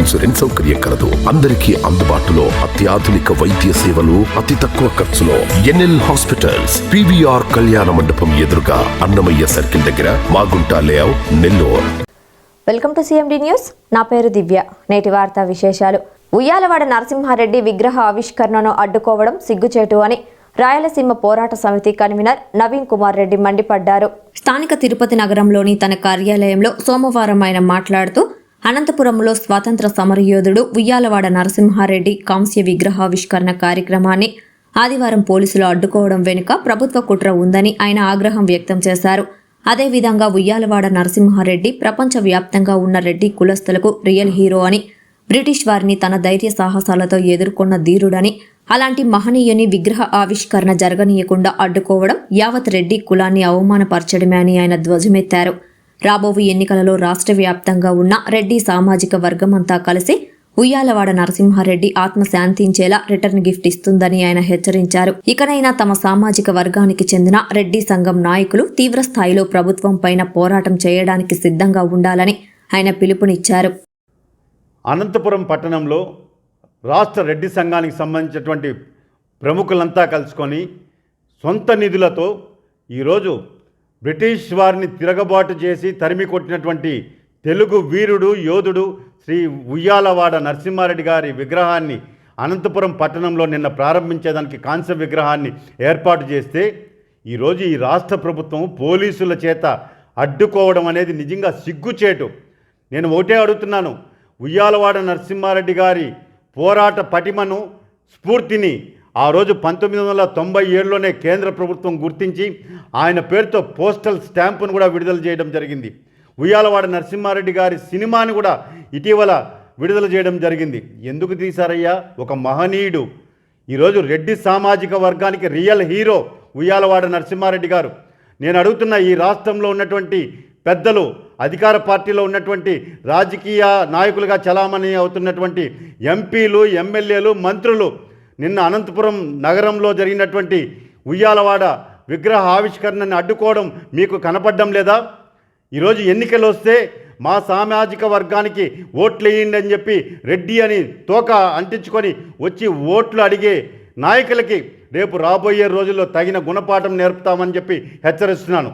Insurance సౌకర్యం కలదు. అందరికీ అందుబాటులో అత్యాధునిక వైద్య సేవలు అతి తక్కువ ఖర్చులో ఎన్ఎల్ హాస్పిటల్స్ పివిఆర్ కళ్యాణ మండపం ఎదురుగా అన్నమయ్య సర్కిల్ దగ్గర Magunta layout Nellore. Welcome to CMD news. నా పేరు దివ్య. నేటి వార్తా విశేషాలు. ఉయ్యాలవాడ నరసింహారెడ్డి విగ్రహ ఆవిష్కరణను అడ్డుకోవడం సిగ్గుచేటు అని రాయలసీమ పోరాట సమితి కన్వీనర్ నవీన్ కుమార్ రెడ్డి మండిపడ్డారు. స్థానిక తిరుపతి నగరంలోని తన కార్యాలయంలో సోమవారం ఆయన మాట్లాడుతూ అనంతపురంలో స్వాతంత్ర సమరయోధుడు ఉయ్యాలవాడ నరసింహారెడ్డి కాంస్య విగ్రహావిష్కరణ కార్యక్రమాన్ని ఆదివారం పోలీసులు అడ్డుకోవడం వెనుక ప్రభుత్వ కుట్ర ఉందని ఆయన ఆగ్రహం వ్యక్తం చేశారు. అదేవిధంగా ఉయ్యాలవాడ నరసింహారెడ్డి ప్రపంచవ్యాప్తంగా ఉన్న రెడ్డి కులస్తులకు రియల్ హీరో అని బ్రిటిష్ వారిని తన ధైర్య సాహసాలతో ఎదుర్కొన్న ధీరుడని అలాంటి మహనీయుని విగ్రహ ఆవిష్కరణ జరగనీయకుండా అడ్డుకోవడం యావత్ రెడ్డి కులాన్ని అవమానపరచడమే అని ఆయన ధ్వజమెత్తారు. రాబోవు ఎన్నికలలో రాష్ట్ర వ్యాప్తంగా ఉన్న రెడ్డి సామాజిక వర్గమంతా కలిసి ఉయ్యాలవాడ నరసింహారెడ్డి ఆత్మ శాంతించేలా రిటర్న్ గిఫ్ట్ ఇస్తుందని ఆయన హెచ్చరించారు. ఇకనైనా తమ సామాజిక వర్గానికి చెందిన రెడ్డి సంఘం నాయకులు తీవ్రస్థాయిలో ప్రభుత్వం పైన పోరాటం చేయడానికి సిద్ధంగా ఉండాలని ఆయన పిలుపునిచ్చారు. అనంతపురం పట్టణంలో రాష్ట్ర రెడ్డి సంఘానికి సంబంధించినటువంటి ప్రముఖులంతా కలుసుకొని సొంత నిధులతో ఈరోజు బ్రిటిష్ వారిని తిరగబాటు చేసి తరిమి కొట్టినటువంటి తెలుగు వీరుడు యోధుడు శ్రీ ఉయ్యాలవాడ నరసింహారెడ్డి గారి విగ్రహాన్ని అనంతపురం పట్టణంలో నిన్న ప్రారంభించేదానికి కాంస్య విగ్రహాన్ని ఏర్పాటు చేస్తే ఈరోజు ఈ రాష్ట్ర ప్రభుత్వం పోలీసుల చేత అడ్డుకోవడం అనేది నిజంగా సిగ్గుచేటు. నేను ఒకటే అడుగుతున్నాను. ఉయ్యాలవాడ నరసింహారెడ్డి గారి పోరాట పటిమను స్ఫూర్తిని ఆ రోజు పంతొమ్మిది వందల తొంభై ఏడులోనే కేంద్ర ప్రభుత్వం గుర్తించి ఆయన పేరుతో పోస్టల్ స్టాంపును కూడా విడుదల చేయడం జరిగింది. ఉయ్యాలవాడ నరసింహారెడ్డి గారి సినిమాని కూడా ఇటీవల విడుదల చేయడం జరిగింది. ఎందుకు తీశారయ్యా? ఒక మహనీయుడు. ఈరోజు రెడ్డి సామాజిక వర్గానికి రియల్ హీరో ఉయ్యాలవాడ నరసింహారెడ్డి గారు. నేను అడుగుతున్న ఈ రాష్ట్రంలో ఉన్నటువంటి పెద్దలు అధికార పార్టీలో ఉన్నటువంటి రాజకీయ నాయకులుగా చలామణి అవుతున్నటువంటి ఎంపీలు ఎమ్మెల్యేలు మంత్రులు నిన్న అనంతపురం నగరంలో జరిగినటువంటి ఉయ్యాలవాడ విగ్రహ ఆవిష్కరణని అడ్డుకోవడం మీకు కనపడడం లేదా? ఈరోజు ఎన్నికలు వస్తే మా సామాజిక వర్గానికి ఓట్లు వేయండి అని చెప్పి రెడ్డి అని తోక అంటించుకొని వచ్చి ఓట్లు అడిగే నాయకులకి రేపు రాబోయే రోజుల్లో తగిన గుణపాఠం నేర్పుతామని చెప్పి హెచ్చరిస్తున్నాను.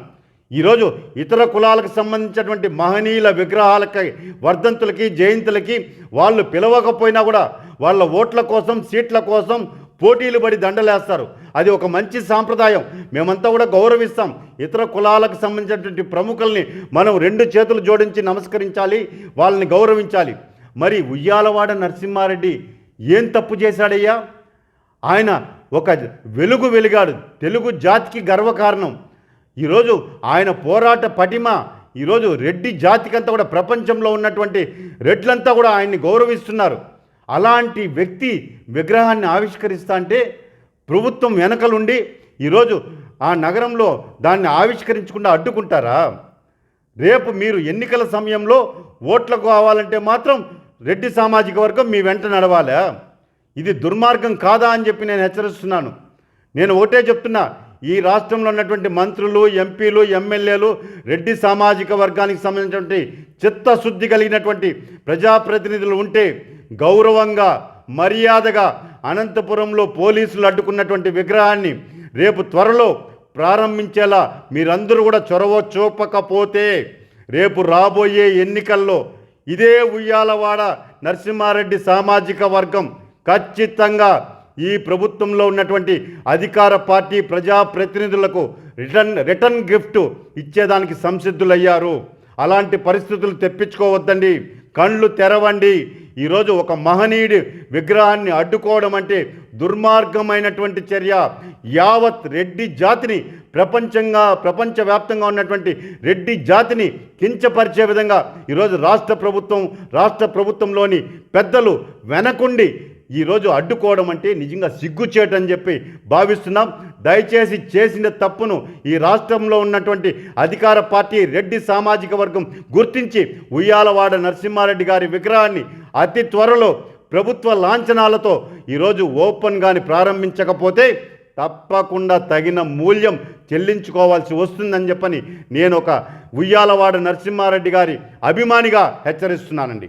ఈరోజు ఇతర కులాలకు సంబంధించినటువంటి మహనీయుల విగ్రహాలకి వర్ధంతులకి జయంతులకి వాళ్ళు పిలవకపోయినా కూడా వాళ్ళ ఓట్ల కోసం సీట్ల కోసం పోటీలు పడి దండలేస్తారు. అది ఒక మంచి సాంప్రదాయం. మేమంతా కూడా గౌరవిస్తాం. ఇతర కులాలకు సంబంధించినటువంటి ప్రముఖుల్ని మనం రెండు చేతులు జోడించి నమస్కరించాలి వాళ్ళని గౌరవించాలి. మరి ఉయ్యాలవాడ నరసింహారెడ్డి ఏం తప్పు చేశాడయ్యా? ఆయన ఒక వెలుగు వెలిగాడు. తెలుగు జాతికి గర్వకారణం. ఈరోజు ఆయన పోరాట పటిమ ఈరోజు రెడ్డి జాతికంతా కూడా ప్రపంచంలో ఉన్నటువంటి రెడ్లంతా కూడా ఆయన్ని గౌరవిస్తున్నారు. అలాంటి వ్యక్తి విగ్రహాన్ని ఆవిష్కరిస్తా అంటే ప్రభుత్వం వెనకలుండి ఈరోజు ఆ నగరంలో దాన్ని ఆవిష్కరించకుండా అడ్డుకుంటారా? రేపు మీరు ఎన్నికల సమయంలో ఓట్లు కావాలంటే మాత్రం రెడ్డి సామాజిక వర్గం మీ వెంట నడవాలా? ఇది దుర్మార్గం కాదా అని చెప్పి నేను హెచ్చరిస్తున్నాను. నేను ఒకటే చెప్తున్నా ఈ రాష్ట్రంలో ఉన్నటువంటి మంత్రులు ఎంపీలు ఎమ్మెల్యేలు రెడ్డి సామాజిక వర్గానికి సంబంధించినటువంటి చిత్తశుద్ధి కలిగినటువంటి ప్రజాప్రతినిధులు ఉంటే గౌరవంగా మర్యాదగా అనంతపురంలో పోలీసులు అడ్డుకున్నటువంటి విగ్రహాన్ని రేపు త్వరలో ప్రారంభించేలా మీరందరూ కూడా చొరవ చూపకపోతే రేపు రాబోయే ఎన్నికల్లో ఇదే ఉయ్యాలవాడ నరసింహారెడ్డి సామాజిక వర్గం ఖచ్చితంగా ఈ ప్రభుత్వంలో ఉన్నటువంటి అధికార పార్టీ ప్రజాప్రతినిధులకు రిటర్న్ రిటర్న్ గిఫ్ట్ ఇచ్చేదానికి సంసిద్ధులయ్యారు. అలాంటి పరిస్థితులు తెప్పించుకోవద్దండి. కళ్ళు తెరవండి. ఈరోజు ఒక మహనీయుడి విగ్రహాన్ని అడ్డుకోవడం అంటే దుర్మార్గమైనటువంటి చర్య. యావత్ రెడ్డి జాతిని ప్రపంచంగా ప్రపంచవ్యాప్తంగా ఉన్నటువంటి రెడ్డి జాతిని కించపరిచే విధంగా ఈరోజు రాష్ట్ర ప్రభుత్వం రాష్ట్ర ప్రభుత్వంలోని పెద్దలు వెనకుండి ఈరోజు అడ్డుకోవడం అంటే నిజంగా సిగ్గుచేటని చెప్పి భావిస్తున్నాం. దయచేసి చేసిన తప్పును ఈ రాష్ట్రంలో ఉన్నటువంటి అధికార పార్టీ రెడ్డి సామాజిక వర్గం గుర్తించి ఉయ్యాలవాడ నరసింహారెడ్డి గారి విగ్రహాన్ని అతి త్వరలో ప్రభుత్వ లాంఛనాలతో ఈరోజు ఓపెన్గాని ప్రారంభించకపోతే తప్పకుండా తగిన మూల్యం చెల్లించుకోవాల్సి వస్తుందని చెప్పని నేను ఒక ఉయ్యాలవాడ నరసింహారెడ్డి గారి అభిమానిగా హెచ్చరిస్తున్నానండి.